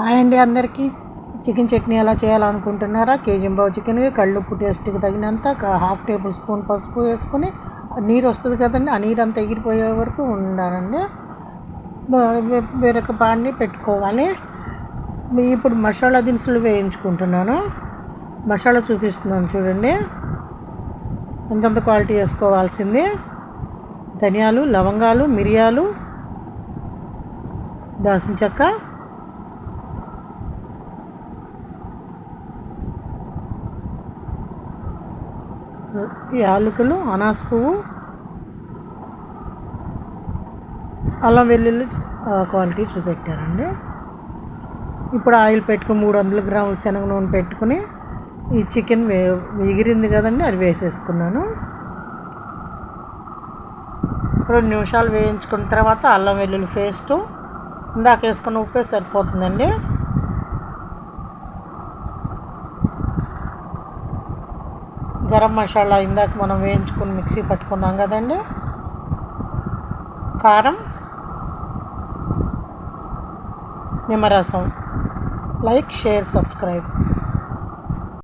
Hi అండి అందరికీ. Chicken chutney ఎలా చేయాలనుకుంటున్నారా? కేజీ బావ్ చికెన్ కళ్ళుప్పు టేస్ట్కి తగినంత హాఫ్ టేబుల్ స్పూన్ పసుపు వేసుకొని నీరు వస్తుంది కదండి ఆ నీరు అంతా ఎగిరిపోయే వరకు ఉండాలండి. వేరొక పాన్ని పెట్టుకోవాలి. ఇప్పుడు మసాలా దినుసులు వేయించుకుంటున్నాను. మసాలా చూపిస్తున్నాను చూడండి. ఎంతంత క్వాలిటీ వేసుకోవాల్సింది? ధనియాలు లవంగాలు మిరియాలు దాల్చిన చెక్క యాలకులు అనాస పువ్వు అల్లం వెల్లుల్లి క్వాలిటీ చూపెట్టారండి ఇప్పుడు ఆయిల్ పెట్టుకుని మూడు వందల గ్రాముల శనగ నూనె పెట్టుకుని ఈ చికెన్ వే ఎగిరింది కదండి అది వేసేసుకున్నాను. రెండు నిమిషాలు వేయించుకున్న తర్వాత అల్లం వెల్లుల్లి పేస్టు ఇందాక వేసుకున్న ఉప్పే సరిపోతుందండి. గరం మసాలా ఇందాక మనం వేయించుకుని మిక్సీ పట్టుకున్నాం కదండి? కారం నిమ్మరసం. Like share subscribe.